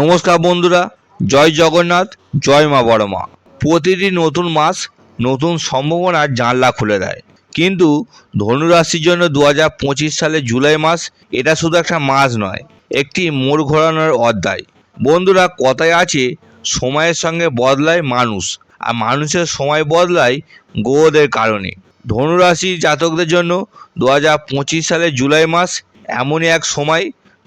নমস্কার বন্ধুরা, জয় জগন্নাথ, জয় মা বড় মা প্রতিটি নতুন মাস নতুন সম্ভাবনার জানলা খুলে দেয়। কিন্তু ধনুরাশির জন্য দু হাজার পঁচিশ সালে জুলাই মাস এটা শুধু একটা মাস নয়, একটি মোড় ঘোরানোর অধ্যায়। বন্ধুরা, কথায় আছে, সময়ের সঙ্গে বদলায় মানুষ, আর মানুষের সময় বদলায় গ্রহদের কারণে। ধনুরাশি জাতকদের জন্য দু হাজার পঁচিশ সালের জুলাই মাস এমনই এক সময়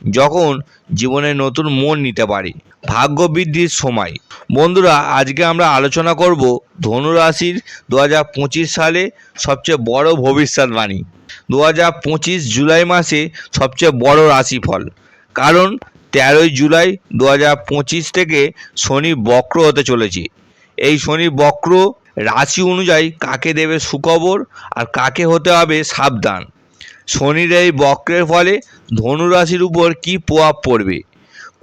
যখন জীবনে নতুন মন নিতে পারে। ভাগ্য বৃদ্ধির সময়। বন্ধুরা, আজকে আমরা আলোচনা করব ধনুরাশির দু হাজার পঁচিশ সালে সবচেয়ে বড় ভবিষ্যৎবাণী দু হাজার পঁচিশ জুলাই মাসে সবচেয়ে বড় রাশিফল। কারণ তেরোই জুলাই দু হাজার পঁচিশ থেকে শনি বক্র হতে চলেছে। এই শনি বক্র রাশি অনুযায়ী কাকে দেবে সুখবর আর কাকে হতে হবে সাবধান। শনির এই বক্রের ফলে ধনুরাশির উপর কী প্রভাব পড়বে?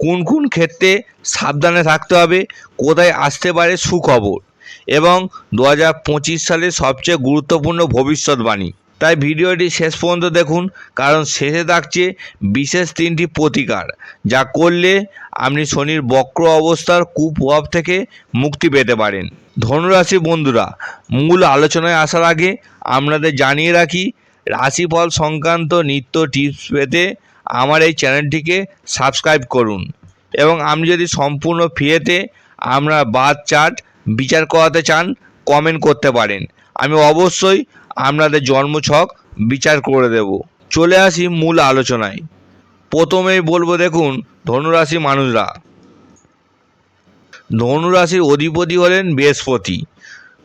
কোন কোন ক্ষেত্রে সাবধানে থাকতে হবে? কোথায় আসতে পারে সুখবর? এবং দু হাজার পঁচিশ সালের সবচেয়ে গুরুত্বপূর্ণ ভবিষ্যৎবাণী। তাই ভিডিওটি শেষ পর্যন্ত দেখুন, কারণ শেষে থাকছে বিশেষ তিনটি প্রতিকার, যা করলে আপনি শনির বক্র অবস্থার কুপ্রভাব থেকে মুক্তি পেতে পারেন। ধনুরাশি বন্ধুরা, মূল আলোচনায় আসার আগে আপনাদের জানিয়ে রাখি রাশিফল সংক্রান্ত নিত্য টিপস পেতে আমার এই চ্যানেলটিকে সাবস্ক্রাইব করুন। এবং আপনি যদি সম্পূর্ণ ফ্রিতে আমরা বাদ চার্ট বিচার করাতে চান কমেন্ট করতে পারেন। আমি অবশ্যই আপনাদের জন্মছক বিচার করে দেব। চলে আসি মূল আলোচনায়। প্রথমেই বলব দেখুন, ধনুরাশি মানুষরা। ধনুরাশির অধিপতি হলেন বৃহস্পতি।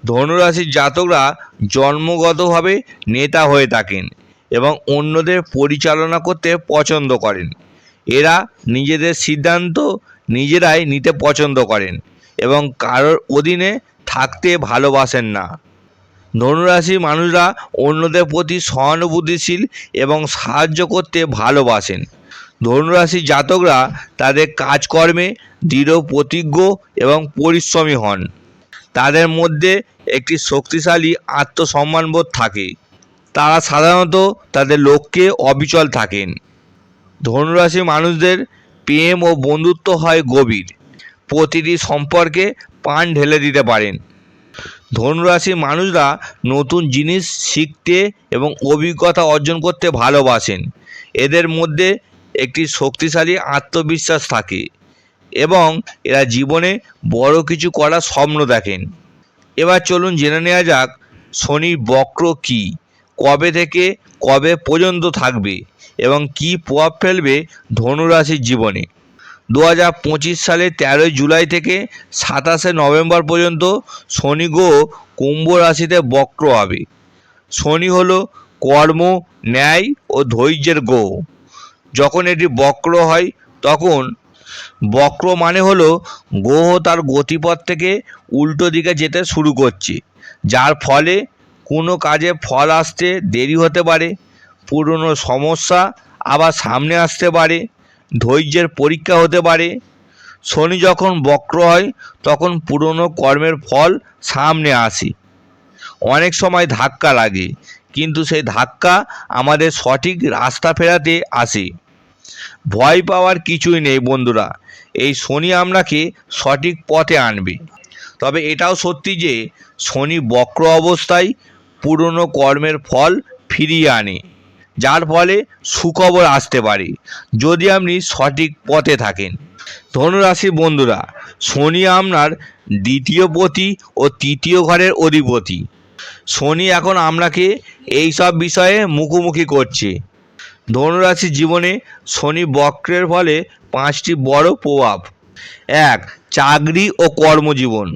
ধনুরাশির জাতকরা জন্মগতভাবে নেতা হয়ে থাকেন এবং অন্যদের পরিচালনা করতে পছন্দ করেন। এরা নিজেদের সিদ্ধান্ত নিজেরাই নিতে পছন্দ করেন এবং কারোর অধীনে থাকতে ভালোবাসেন না। ধনুরাশির মানুষরা অন্যদের প্রতি সহানুভূতিশীল এবং সাহায্য করতে ভালোবাসেন। ধনুরাশির জাতকরা তাদের কাজকর্মে দৃঢ় প্রতিজ্ঞ এবং পরিশ্রমী হন। তাদের মধ্যে একটি শক্তিশালী আত্মসম্মানবোধ থাকে। তারা সাধারণত তাদের লক্ষ্যে অবিচল থাকেন। ধনুরাশি মানুষদের প্রেম ও বন্ধুত্ব হয় গভীর। প্রতিটি সম্পর্কে পান ঢেলে দিতে পারেন। ধনুরাশির মানুষরা নতুন জিনিস শিখতে এবং অভিজ্ঞতা অর্জন করতে ভালোবাসেন। এদের মধ্যে একটি শক্তিশালী আত্মবিশ্বাস থাকে। এবং এরা জীবনে বড় কিছু করার স্বপ্ন দেখেন। এবার চলুন জেনে নেওয়া যাক শনি বক্র কী, কবে থেকে কবে পর্যন্ত থাকবে এবং কী প্রভাব ফেলবে ধনুরাশির জীবনে। দু হাজার পঁচিশ সালে তেরোই জুলাই থেকে সাতাশে নভেম্বর পর্যন্ত শনি গ্রহ কুম্ভ রাশিতে বক্র হবে। শনি হল কর্ম, ন্যায় ও ধৈর্যের গ্রহ। যখন এটি বক্র হয়, তখন বক্র মানে হলো গ্রহ তার গতিপথ থেকে উল্টো দিকে যেতে শুরু করছে, যার ফলে কোনো কাজে ফল আসতে দেরি হতে পারে, পুরনো সমস্যা আবার সামনে আসতে পারে, ধৈর্যের পরীক্ষা হতে পারে। শনি যখন বক্র হয়, তখন পুরনো কর্মের ফল সামনে আসে। অনেক সময় ধাক্কা লাগে, কিন্তু সেই ধাক্কা আমাদের সঠিক রাস্তা ফেরাতে আসে। ভয় পাওয়ার কিছুই নেই বন্ধুরা। এই শনি আপনাকে সঠিক পথে আনবে। তবে এটাও সত্যি যে, শনি বক্র অবস্থায় পুরনো কর্মের ফল ফিরিয়ে আনে। যার ফলে সুখবর আসতে পারে, যদি আপনি সঠিক পথে থাকেন। ধনুরাশি বন্ধুরা, শনি আপনার দ্বিতীয় পতি ও তৃতীয় ঘরের অধিপতি। শনি এখন আপনাকে এই সব বিষয়ে মুখোমুখি করছে। ধনুরাশির জীবনে শনি বক্রের ফলে পাঁচটি বড় প্রভাব। এক, চাকরি ও কর্মজীবন।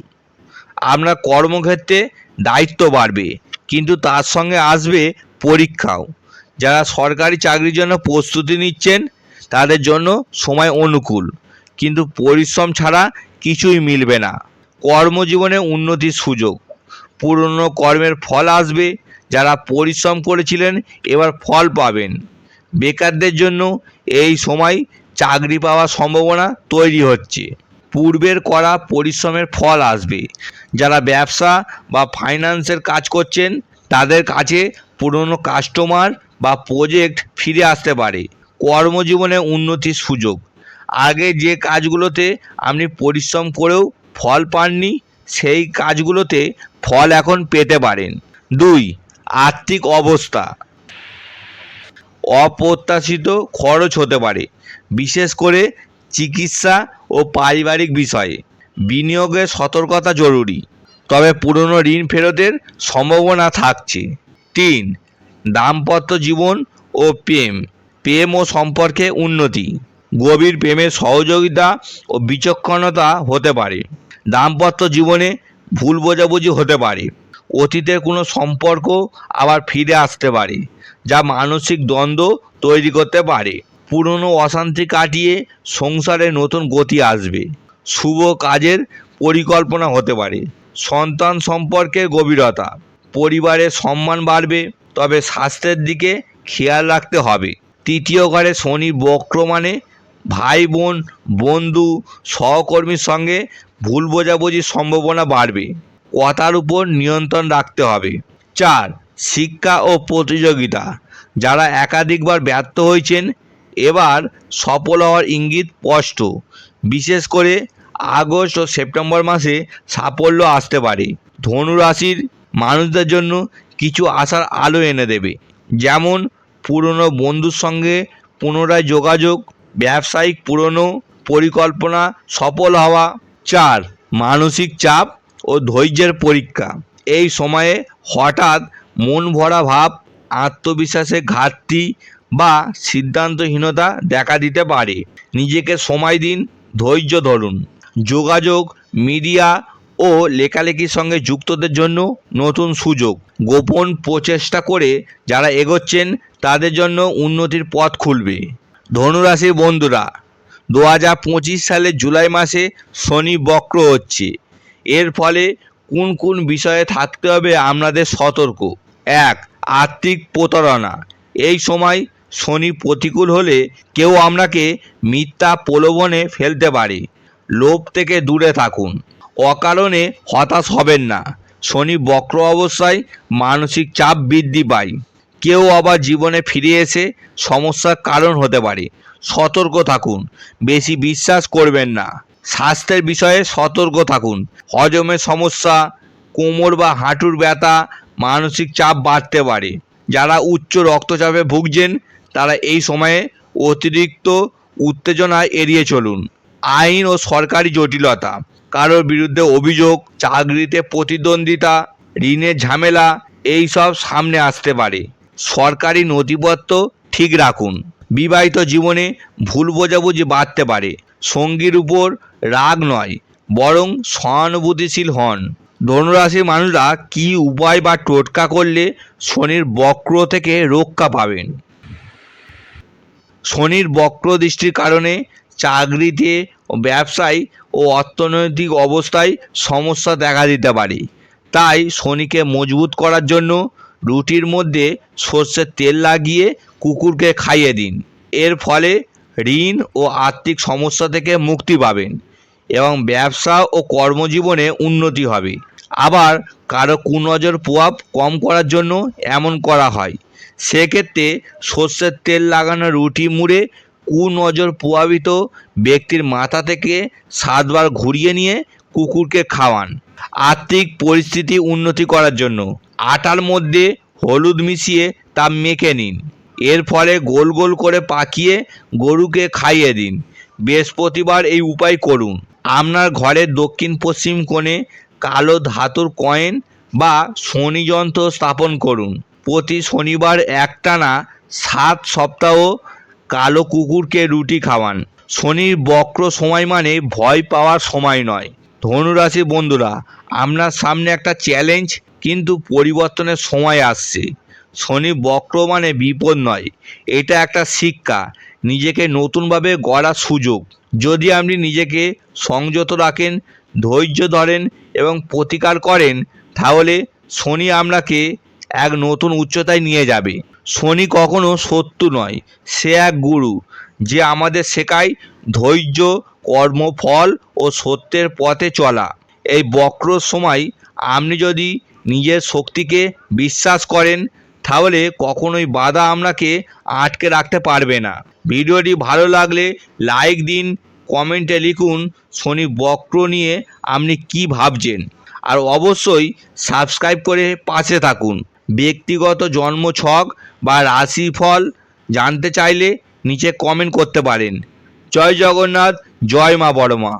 আপনার কর্মক্ষেত্রে দায়িত্ব বাড়বে, কিন্তু তার সঙ্গে আসবে পরীক্ষাও। যারা সরকারি চাকরির জন্য প্রস্তুতি নিচ্ছেন, তাদের জন্য সময় অনুকূল, কিন্তু পরিশ্রম ছাড়া কিছুই মিলবে না। কর্মজীবনে উন্নতির সুযোগ। পুরনো কর্মের ফল আসবে, যারা পরিশ্রম করেছিলেন, এবার ফল পাবেন। বেকারদের জন্য এই সময় চাকরি পাওয়ার সম্ভাবনা তৈরি হচ্ছে। পূর্বের করা পরিশ্রমের ফল আসবে। যারা ব্যবসা বা ফাইন্যান্সের কাজ করছেন, তাদের কাছে পুরনো কাস্টমার বা প্রজেক্ট ফিরে আসতে পারে। কর্মজীবনে উন্নতির সুযোগ। আগে যে কাজগুলোতে আপনি পরিশ্রম করেও ফল পাননি, সেই কাজগুলোতে ফল এখন পেতে পারেন। দুই, আর্থিক অবস্থা। অপ্রত্যাশিত খরচ হতে পারে, বিশেষ করে চিকিৎসা ও পারিবারিক বিষয়ে। বিনিয়োগে সতর্কতা জরুরি, তবে পুরনো ঋণ ফেরতের সম্ভাবনা থাকছে। তিন, দাম্পত্য জীবন ও প্রেম প্রেম ও সম্পর্কে উন্নতি। গভীর প্রেমের সহযোগিতা ও বিচক্ষণতা হতে পারে। দাম্পত্য জীবনে ভুল বোঝাবুঝি হতে পারে। অতীতের কোনো সম্পর্ক আবার ফিরে আসতে পারে। যা মানসিক দ্বন্দ্ব তৈরি করতে পারে। পুরনো অশান্তি কাটিয়ে সংসারে নতুন গতি আসবে। শুভ কাজের পরিকল্পনা হতে পারে। সন্তান সম্পর্কের গভীরতা। পরিবারের সম্মান বাড়বে, তবে স্বাস্থ্যের দিকে খেয়াল রাখতে হবে। তৃতীয় ঘরে শনি বক্র মানে ভাই, বোন, বন্ধু, সহকর্মীর সঙ্গে ভুল বোঝাবুঝির সম্ভাবনা বাড়বে। কথার উপর নিয়ন্ত্রণ রাখতে হবে। চার শিক্ষা ও প্রতিযোগিতা। যারা একাধিকবার ব্যর্থ হয়েছেন, এবার সফল হওয়ার ইঙ্গিত স্পষ্ট। বিশেষ করে আগস্ট ও সেপ্টেম্বর মাসে সাফল্য আসতে পারে। ধনুরাশির মানুষদের জন্য কিছু আশার আলো এনে দেবে। যেমন, পুরনো বন্ধুর সঙ্গে পুনরায় যোগাযোগ, ব্যবসায়িক পুরনো পরিকল্পনা সফল হওয়া। চার, মানসিক চাপ ও ধৈর্যের পরীক্ষা। এই সময়ে হঠাৎ মন ভরা ভাব আত্মবিশ্বাসের ঘাটতি বা সিদ্ধান্তহীনতা দেখা দিতে পারে। নিজেকে সময় দিন, ধৈর্য ধরুন। যোগাযোগ, মিডিয়া ও লেখালেখির সঙ্গে যুক্তদের জন্য নতুন সুযোগ। গোপন প্রচেষ্টা করে যারা এগোচ্ছেন, তাদের জন্য উন্নতির পথ খুলবে। ধনুরাশির বন্ধুরা দু হাজার পঁচিশ সালের জুলাই মাসে শনি বক্র হচ্ছে। এর ফলে কোন কোন বিষয়ে থাকতে হবে, আপনাদের সতর্ক। এক আর্থিক প্রতারণা। এই সময় শনি প্রতিকূল হলে কেউ আপনাকে মিথ্যা প্রলোভনে ফেলতে পারে। লোভ থেকে দূরে থাকুন। অকারণে হতাশ হবেন না। শনি বক্র অবস্থায় মানসিক চাপ বৃদ্ধি পায়। কেউ আবার জীবনে ফিরে এসে সমস্যার কারণ হতে পারে। সতর্ক থাকুন। বেশি বিশ্বাস করবেন না। স্বাস্থ্যের বিষয়ে সতর্ক থাকুন। হজমের সমস্যা, কোমর বা হাঁটুর ব্যথা মানসিক চাপ বাড়তে পারে। যারা উচ্চ রক্তচাপে ভুগছেন, তারা এই সময়ে অতিরিক্ত উত্তেজনা এড়িয়ে চলুন। আইন ও সরকারি জটিলতা, কারোর বিরুদ্ধে অভিযোগ, চাকরিতে প্রতিদ্বন্দ্বিতা, ঋণের ঝামেলা এই সব সামনে আসতে পারে। সরকারি নথিপত্র ঠিক রাখুন। বিবাহিত জীবনে ভুল বোঝাবুঝি বাড়তে পারে। সঙ্গীর উপর রাগ নয়, বরং সহানুভূতিশীল হন। ধনুরাশির মানুষরা কী উপায় বা টোটকা করলে শনির বক্র থেকে রক্ষা পাবেন? শনির বক্র দৃষ্টির কারণে চাকরিতে, ব্যবসায় ও অর্থনৈতিক অবস্থায় সমস্যা দেখা দিতে পারে। তাই শনিকে মজবুত করার জন্য রুটির মধ্যে সর্ষের তেল লাগিয়ে কুকুরকে খাইয়ে দিন। এর ফলে ঋণ ও আর্থিক সমস্যা থেকে মুক্তি পাবেন এবং ব্যবসা ও কর্মজীবনে উন্নতি হবে। আবার কারও কুনজর প্রভাব কম করার জন্য এমন করা হয়। সেক্ষেত্রে সর্ষের তেল লাগানো রুটি মুড়ে কুনজর প্রভাবিত ব্যক্তির মাথা থেকে সাতবার ঘুরিয়ে নিয়ে কুকুরকে খাওয়ান। আর্থিক পরিস্থিতি উন্নতি করার জন্য আটার মধ্যে হলুদ মিশিয়ে তা মেখে নিন। এর ফলে গোল গোল করে পাকিয়ে গরুকে খাইয়ে দিন। বৃহস্পতিবার এই উপায় করুন। আপনার ঘরের দক্ষিণ পশ্চিম কোণে কালো ধাতুর কয়েন বা শনি যন্ত্র স্থাপন করুন। প্রতি শনিবার একটানা সাত সপ্তাহ কালো কুকুরকে রুটি খাওয়ান। শনির বক্র সময় মানে ভয় পাওয়ার সময় নয়। ধনুরাশি বন্ধুরা, আপনার সামনে একটা চ্যালেঞ্জ কিন্তু পরিবর্তনের সময় আসছে। শনি বক্র মানে বিপদ নয়, এটা একটা শিক্ষা। নিজেকে নতুনভাবে গড়ার সুযোগ। যদি আপনি নিজেকে সংযত রাখেন ধৈর্য ধরেন এবং প্রতিকার করেন, তাহলে শনি আপনাকে এক নতুন উচ্চতায় নিয়ে যাবে। শনি কখনো শত্রু নয়, সে এক গুরু, যে আমাদের শেখায় ধৈর্য কর্মফল ও সত্যের পথে চলা। এই বক্র সময় আপনি যদি নিজের শক্তিকে বিশ্বাস করেন, তাহলে কখনোই বাধা আপনাকে আটকে রাখতে পারবে না। ভিডিওটি ভালো লাগলে লাইক দিন কমেন্টে লিখুন শনি বক্র নিয়ে আপনি কি ভাবছেন? আর অবশ্যই সাবস্ক্রাইব করে পাশে থাকুন। ব্যক্তিগত জন্ম ছক বা রাশিফল জানতে চাইলে নিচে কমেন্ট করতে পারেন। জয় জগন্নাথ, জয় মা বড়মা।